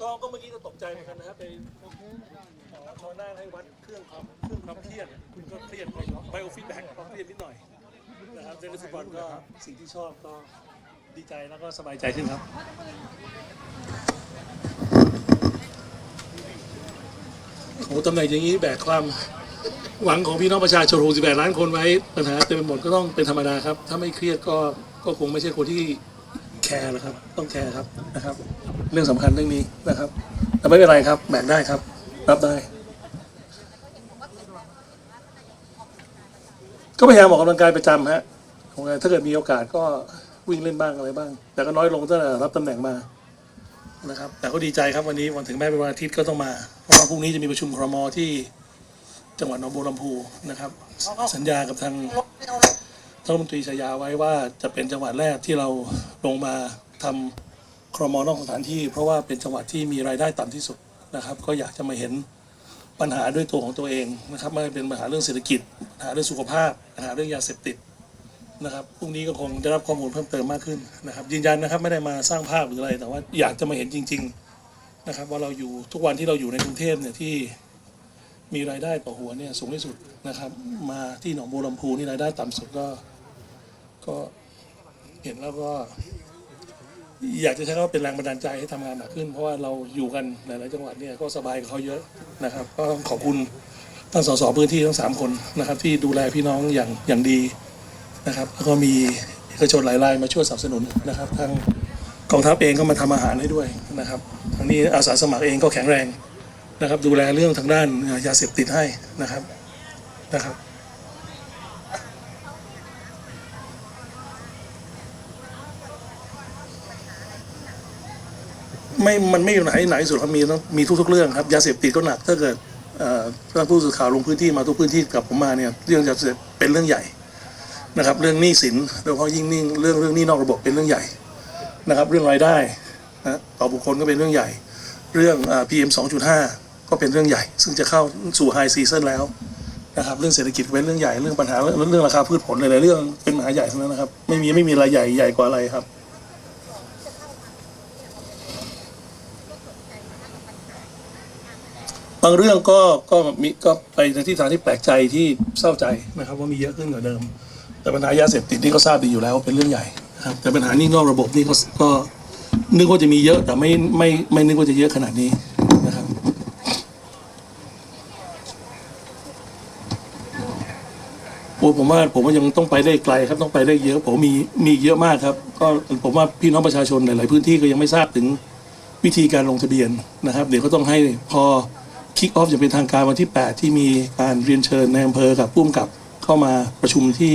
ก็ก็เมื่อกี้ก็ตกใจเหมือนกันนะครับไปชอหน้าให้วัดเครื่องความเครื่องความเครียดคุณก็เครียดไปไบโอฟีดแบ็กความเครียดนิดหน่อยนะครับเล่นฟุตบอลก็สิ่งที่ชอบก็ดีใจแล้วก็สบายใจขึ้นครับโอ้ตำแหน่งอย่างนี้แบกความหวังของพี่น้องประชาชน 68 ล้านคนไว้ปัญหาเต็มไปหมดก็ต้องเป็นธรรมดาครับ ถ้าไม่เครียดก็ก็คงไม่ใช่คนที่ แคร์นะครับ ต้องแคร์ครับนะครับ เรื่องสำคัญเรื่องนี้นะครับ แต่ไม่เป็นไรครับแบกได้ครับ รับได้ ก็พยายามออกกำลังกายประจำฮะของถ้าเกิดมีโอกาสก็วิ่งเล่นบ้างอะไรบ้าง แต่ก็น้อยลงตั้งแต่รับตำแหน่งมานะครับ แต่ก็ดีใจครับวันนี้วันถึงแม้เป็นวันอาทิตย์ก็ต้องมา เพราะว่าพรุ่งนี้จะมีประชุมครมที่จังหวัดหนองบัวลำพูนะครับ สัญญากับทางท่าน รัฐมนตรีชายาไว้ว่าจะเป็นจังหวัดแรกที่เราลงมาทำครมนอกสถานที่ เพราะว่าเป็นจังหวัดที่มีรายได้ต่ำที่สุดนะครับ ก็อยากจะมาเห็นปัญหาด้วยตัวของตัวเองนะครับไม่เป็นปัญหาเรื่องเศรษฐกิจปัญหาเรื่องสุขภาพปัญหาเรื่องยาเสพติดนะครับพรุ่งนี้ก็คงได้รับข้อมูลเพิ่มเติมมากขึ้นนะครับยืนยันนะครับไม่ได้มาสร้างภาพหรืออะไร แต่ว่าอยากจะมาเห็นจริง ๆนะครับ ว่าเราอยู่ทุกวันที่เราอยู่ในกรุงเทพเนี่ยที่มีรายได้ต่อหัวเนี่ยสูงที่สุดนะครับ มาที่หนองบัวลำพูนี่รายได้ต่ำสุดก็ ก็เห็นแล้วก็ อยากจะใช้คำว่าเป็นแรงบันดาลใจให้ทำงานหนักขึ้น เพราะว่าเราอยู่กันหลายๆจังหวัดเนี่ยก็สบายกับเขาเยอะนะครับ ก็ต้องขอบคุณท่านสสพื้นที่ทั้งสามคนนะครับ ที่ดูแลพี่น้องอย่างอย่างดีนะครับ แล้วก็มีเอกชนหลายรายมาช่วยสนับสนุนนะครับทางกองทัพเองก็มาทำอาหารให้ด้วยนะครับทางนี้อาสาสมัครเองก็แข็งแรงนะครับ ดูแลเรื่องทางด้านยาเสพติดให้นะครับนะครับ ไม่มันไม่อยู่ไหนไหนสุดครับมีต้องมีทุกๆเรื่องครับยาเสพติดก็หนักถ้าเกิดเอ่อท่าผู้สื่อข่าวลงพื้นที่มาทุกพื้นที่กับผมมาเนี่ยเรื่องยาเสพเป็นเรื่องใหญ่นะครับ เรื่องหนี้สินโดยเฉพาะยิ่งหนี้เรื่องเรื่องหนี้นอกระบบเป็นเรื่องใหญ่นะครับ เรื่องรายได้นะต่อบุคคลก็เป็นเรื่องใหญ่ เรื่องอ่า PM 2.5 ก็เป็นเรื่องใหญ่ ซึ่งจะเข้าสู่ไฮซีซันแล้วนะครับเรื่องเศรษฐกิจเป็นเรื่องใหญ่เรื่องปัญหาเรื่องเรื่องราคาพืชผลหลายๆเรื่องเป็นมหาใหญ่ทั้งนั้นนะครับ ไม่มีไม่มีรายใหญ่ใหญ่กว่าอะไรครับ บางเรื่องก็ก็มีก็ไปในทิศทางที่แปลกใจที่เศร้าใจนะครับว่ามีเยอะขึ้นกว่าเดิม แต่ปัญหายาเสพติดนี่ก็ทราบดีอยู่แล้วว่าเป็นเรื่องใหญ่ครับแต่ปัญหานี่นอกระบบนี่ก็ก็นึกว่าจะมีเยอะแต่ไม่ไม่ไม่นึกว่าจะเยอะขนาดนี้นะครับโอ้ผมว่าผมว่ายังต้องไปได้ไกลครับต้องไปได้เยอะผมมีมีเยอะมากครับ ก็ผมว่าพี่น้องประชาชนหลาย ๆ พื้นที่ก็ยังไม่ทราบถึงวิธีการลงทะเบียนนะครับ เดี๋ยวก็ต้องให้พอ คิกออฟอย่างเป็นทางการวันที่ 8 ที่มีการเรียนเชิญในอำเภอกับผู้กำกับเข้ามาประชุมที่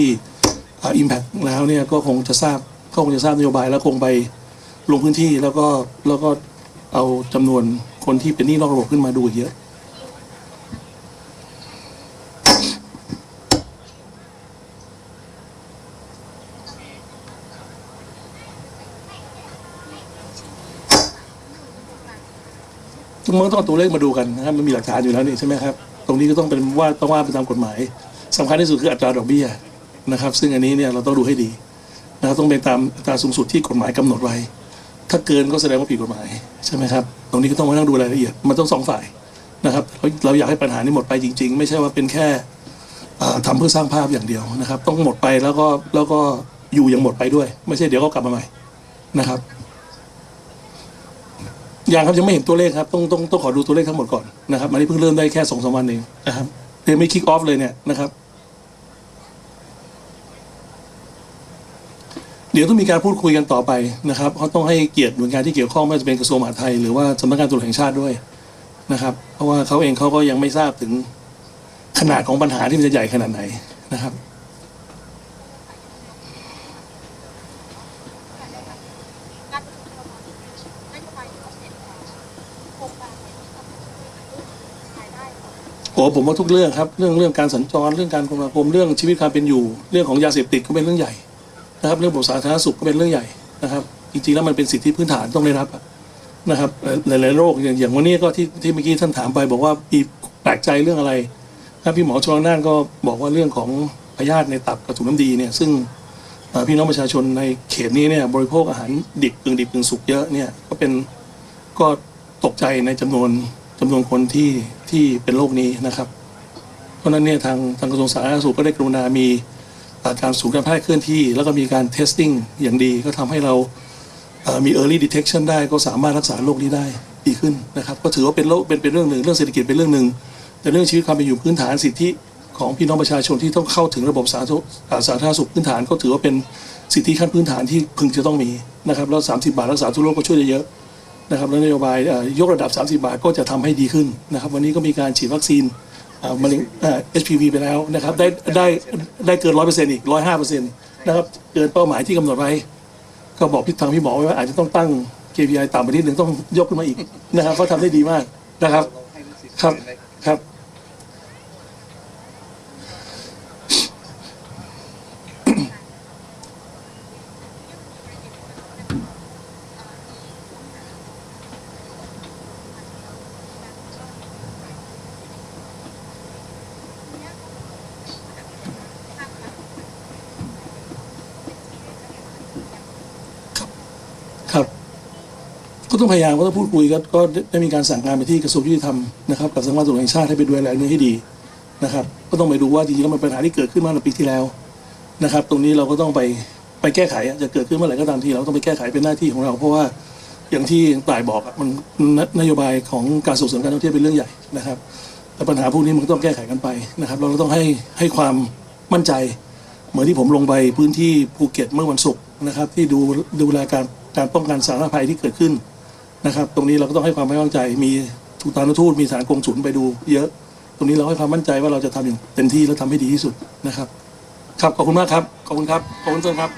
อิมแพ t แล้วเนี่ยก็คงจะทราบก็คงจะทราบนโยบายแล้วคงไปลงพื้นที่แล้วก็แล้วก็เอาจำนวนคนที่เป็นหนี้นอกระบบขึ้นมาดูเยอะ มันต้องเอาตัวเลขมาดูกันนะครับมันมีหลักฐานอยู่แล้วนี่ใช่ไหมครับตรงนี้ก็ต้องเป็นว่าต้องว่าไปตามกฎหมายสำคัญที่สุดคืออัตราดอกเบี้ยนะครับ ซึ่งอันนี้เนี่ยเราต้องดูให้ดีนะครับต้องเป็นตามอัตราสูงสุดที่กฎหมายกำหนดไว้ ถ้าเกินก็แสดงว่าผิดกฎหมายใช่ไหมครับตรงนี้ก็ต้องมานั่งดูรายละเอียดมันต้องสองฝ่ายนะครับเราเราอยากให้ปัญหานี้หมดไปจริง ๆ ไม่ใช่ว่าเป็นแค่อ่าทำเพื่อสร้างภาพอย่างเดียวนะครับ ต้องหมดไปแล้วก็แล้วก็อยู่อย่างหมดไปด้วย ไม่ใช่เดี๋ยวก็กลับมาใหม่นะครับ ยังครับยังไม่เห็นตัวเลขครับต้องต้องต้องขอดูตัวเลขทั้งหมดก่อนนะครับอันนี้เพิ่งเริ่มได้แค่สองสามวันเองนะครับยังไม่คิกออฟเลยเนี่ยนะครับ เดี๋ยวต้องมีการพูดคุยกันต่อไปนะครับเขาต้องให้เกียรติหน่วยงานที่เกี่ยวข้องไม่ว่าจะเป็นกระทรวงมหาดไทยหรือว่าสำนักงานตำรวจแห่งชาติด้วยนะครับ เพราะว่าเขาเองเขาก็ยังไม่ทราบถึงขนาดของปัญหาที่มันจะใหญ่ขนาดไหนนะครับ โอ้ผมว่าทุกเรื่องครับเรื่องเรื่องการสัญจรเรื่องการคมนาคมเรื่องชีวิตความเป็นอยู่ เรื่องของยาเสพติดก็เป็นเรื่องใหญ่นะครับ เรื่องระบบสาธารณสุขก็เป็นเรื่องใหญ่นะครับ จริงๆแล้วมันเป็นสิทธิพื้นฐานต้องได้รับนะครับหลายๆโรคอย่างอย่างวันนี้ก็ที่ที่เมื่อกี้ท่านถามไปบอกว่ามีแปลกใจเรื่องอะไรครับพี่หมอชลน่านก็บอกว่าเรื่องของพยาธิในตับกับถุงน้ำดีเนี่ยซึ่งพี่น้องประชาชนในเขตนี้เนี่ยบริโภคอาหารดิบกึ่งดิบกึ่งสุกเยอะเนี่ยก็เป็นก็ตกใจในจำนวน จำนวนคนที่ที่เป็นโรคนี้นะครับ เพราะนั้นเนี่ยทางทางกระทรวงสาธารณสุขก็ได้กรุณามีอาการศูนย์การแพทย์เคลื่อนที่ แล้วก็มีการ testing อย่างดีก็ทำให้เรามี early detection ได้ก็สามารถรักษาโรคนี้ได้ดีขึ้นนะครับ ก็ถือว่าเป็นโรคเป็นเป็นเรื่องหนึ่ง เรื่องเศรษฐกิจเป็นเรื่องหนึ่ง แต่เรื่องชีวิตความเป็นอยู่พื้นฐานสิทธิของพี่น้องประชาชนที่ต้องเข้าถึงระบบสาธารณสุขอ่าสาธารณสุขพื้นฐาน ก็ถือว่าเป็นสิทธิขั้นพื้นฐานที่พึงจะต้องมีนะครับแล้ว 30 บาทรักษาทุกโรคก็ช่วยได้เยอะ นะครับและนโยบายยกระดับ 30 บาทก็จะทำให้ดีขึ้นนะครับวันนี้ก็มีการฉีดวัคซีนมะเร็ง HPV ไปแล้วนะครับได้ได้ได้เกินร้อยเปอร์เซ็นต์อีกร้อยห้าเปอร์เซ็นต์นะครับเกินเป้าหมายที่กำหนดไว้ ก็บอกพี่ทางพี่หมอไว้ว่าอาจจะต้องตั้ง KPI ต่ำไปนิดหนึ่งต้องยกขึ้นมาอีกนะครับเขาทำได้ดีมากนะครับครับ ก็ ต้องพยายามก็ต้องพูดคุยก็ก็ได้มีการสั่งการไปที่กระทรวงยุติธรรมนะครับกับสำนักงานตำรวจแห่งชาติให้ไปดูแลเรื่องให้ดีนะครับ ก็ต้องไปดูว่าจริงๆแล้วมันปัญหาที่เกิดขึ้นมาในปีที่แล้วนะครับ ตรงนี้เราก็ต้องไปไปแก้ไขจะเกิดขึ้นเมื่อไหร่ก็ตามทีเราต้องไปแก้ไขเป็นหน้าที่ของเรา เพราะว่าอย่างที่ต่ายบอกมันนโยบายของการส่งเสริมการท่องเที่ยวเป็นเรื่องใหญ่นะครับแต่ปัญหาพวกนี้มันต้องแก้ไขกันไปนะครับ เราก็ต้องให้ให้ความมั่นใจ เหมือนที่ผมลงไปพื้นที่ภูเก็ตเมื่อวันศุกร์นะครับ ที่ดูดูแลการการป้องกันสาธารณภัยที่เกิดขึ้น นะครับ ตรงนี้เราก็ต้องให้ความไว้วางใจ มีทูตานุทูตมีสารกงสุลไปดูเยอะ ตรงนี้เราให้ความมั่นใจว่าเราจะทำอย่างเต็มที่และทำให้ดีที่สุดนะครับ ครับขอบคุณมากครับ ขอบคุณครับ ขอบคุณเชิญครับ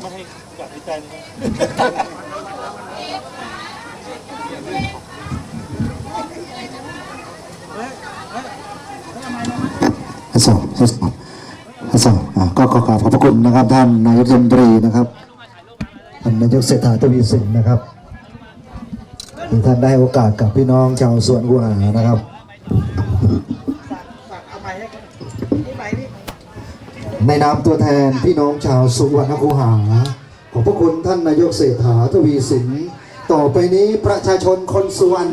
ไม่ให้อยากหายใจนะครับทดสอบทดสอบทดสอบอ่าก็ขอขอบพระคุณนะครับ ท่านนายกรัฐมนตรีนะครับ ท่านนายกเศรษฐาทวีสินนะครับ ท่านได้โอกาสกับพี่น้องชาวสวนกุหลาบนะครับในนามตัวแทนพี่น้องชาวสุวรรณคูหา ขอบพระคุณท่านนายกเศรษฐาทวีสิน ต่อไปนี้ประชาชนคนสุวรรณ